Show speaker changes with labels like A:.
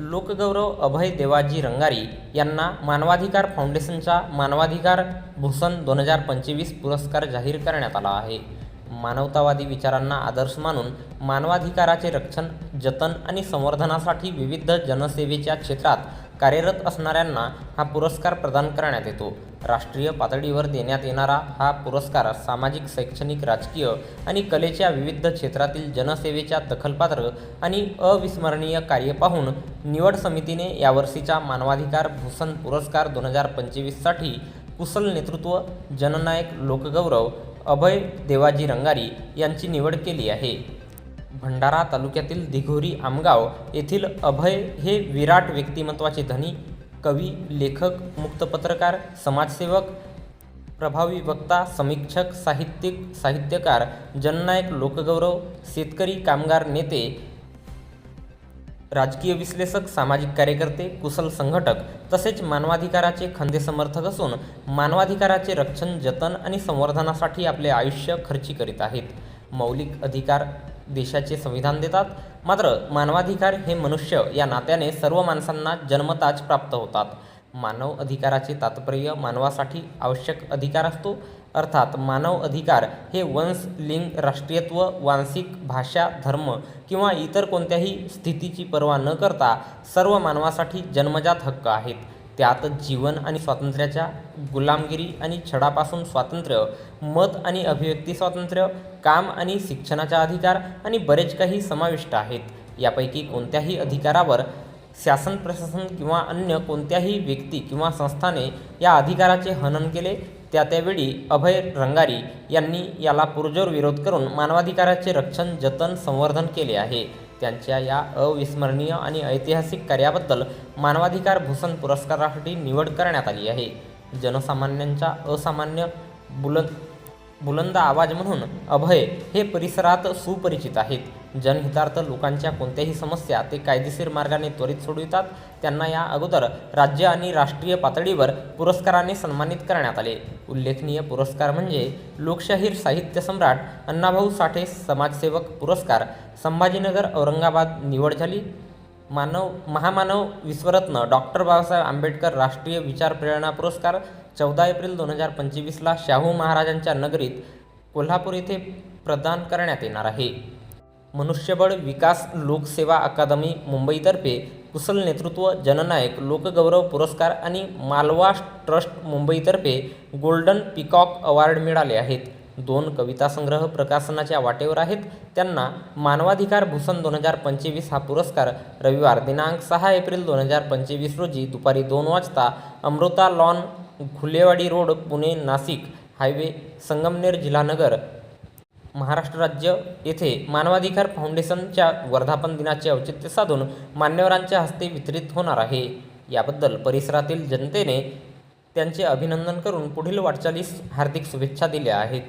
A: लोकगौरव अभय देवाजी रंगारी यांना मानवाधिकार फाउंडेशनचा मानवाधिकार भूषण दोन हजार पंचवीस पुरस्कार जाहीर करण्यात आला आहे. मानवतावादी विचारांना आदर्श मानून मानवाधिकाराचे रक्षण जतन आणि संवर्धनासाठी विविध जनसेवेच्या क्षेत्रात कार्यरत असणाऱ्यांना हा पुरस्कार प्रदान करण्यात येतो. राष्ट्रीय पातळीवर देण्यात येणारा हा पुरस्कार सामाजिक शैक्षणिक राजकीय आणि कलेच्या विविध क्षेत्रातील जनसेवेच्या दखलपात्र आणि अविस्मरणीय कार्य पाहून निवड समितीने यावर्षीचा मानवाधिकार भूषण पुरस्कार दोन हजार पंचवीससाठी कुशल नेतृत्व जननायक लोकगौरव अभय देवाजी रंगारी यांची निवड केली आहे. भंडारा तालुक्यातील दिघोरी आमगाव येथील अभय हे विराट व्यक्तिमत्वाचे धनी कवी लेखक मुक्त पत्रकार समाजसेवक प्रभावी वक्ता समीक्षक साहित्यिक साहित्यकार जननायक लोकगौरव शेतकरी कामगार नेते राजकीय विश्लेषक सामाजिक कार्यकर्ते कुशल संघटक तसेच मानवाधिकाराचे खंदे समर्थक असून मानवाधिकाराचे रक्षण जतन आणि संवर्धनासाठी आपले आयुष्य खर्ची करीत आहेत. मौलिक अधिकार देशाचे संविधान देतात. मात्र मानवाधिकार हे मनुष्य या नात्याने सर्व माणसांना जन्मताच प्राप्त होतात. मानव अधिकाराचे तात्पर्य मानवासाठी आवश्यक अधिकार असतो. अर्थात मानव अधिकार हे वंश लिंग राष्ट्रीयत्व वांशिक भाषा धर्म किंवा इतर कोणत्याही स्थितीची पर्वा न करता सर्व मानवासाठी जन्मजात हक्क आहेत. त्यात जीवन आणि स्वातंत्र्याच्या गुलामगिरी आणि छळापासून स्वातंत्र्य मत आणि अभिव्यक्ती स्वातंत्र्य काम आणि शिक्षणाचा अधिकार आणि बरेच काही समाविष्ट आहेत. यापैकी कोणत्याही अधिकारावर शासन प्रशासन किंवा अन्य कोणत्याही व्यक्ती किंवा संस्थाने या अधिकाराचे हनन केले त्या त्यावेळी अभय रंगारी यांनी याला पुरजोर विरोध करून मानवाधिकाराचे रक्षण जतन संवर्धन केले आहे. त्यांच्या या अविस्मरणीय आणि ऐतिहासिक कार्याबद्दल मानवाधिकार भूषण पुरस्कारासाठी निवड करण्यात आली आहे. जनसामान्यांच्या असामान्य बुलंद बुलंद आवाज म्हणून अभय हे परिसरात सुपरिचित आहेत. जनहितार्थ लोकांच्या कोणत्याही समस्या ते कायदेशीर मार्गाने त्वरित सोडवितात. त्यांना या अगोदर राज्य आणि राष्ट्रीय पातळीवर पुरस्काराने सन्मानित करण्यात आले. उल्लेखनीय पुरस्कार म्हणजे लोकशाहीर साहित्य सम्राट अण्णाभाऊ साठे समाजसेवक पुरस्कार. संभाजीनगर औरंगाबाद निवड झाली. मानव महामानव विश्वरत्न डॉक्टर बाबासाहेब आंबेडकर राष्ट्रीय विचार प्रेरणा पुरस्कार चौदा एप्रिल दोन हजार पंचवीसला शाहू महाराजांच्या नगरीत कोल्हापूर येथे प्रदान करण्यात येणार आहे. मनुष्यबळ विकास लोकसेवा अकादमी मुंबईतर्फे कुशल नेतृत्व जननायक लोकगौरव पुरस्कार आणि मालवा ट्रस्ट मुंबईतर्फे गोल्डन पिकॉक अवॉर्ड मिळाले आहेत. दोन कविता संग्रह प्रकाशनाच्या वाटेवर आहेत. त्यांना मानवाधिकार भूषण दोन हजार पंचवीस हा पुरस्कार रविवार दिनांक सहा एप्रिल दोन हजार पंचवीस रोजी दुपारी दोन वाजता Amruta lawn Ghulewadi road Pune Nashik highway Sangamner जिल्हानगर Maharashtra राज्य येथे मानवाधिकार फाउंडेशनच्या वर्धापन दिनाचे औचित्य साधून मान्यवरांच्या हस्ते वितरित होणार आहे. याबद्दल परिसरातील जनतेने त्यांचे अभिनंदन करून पुढील वाटचालीस हार्दिक शुभेच्छा दिल्या आहेत.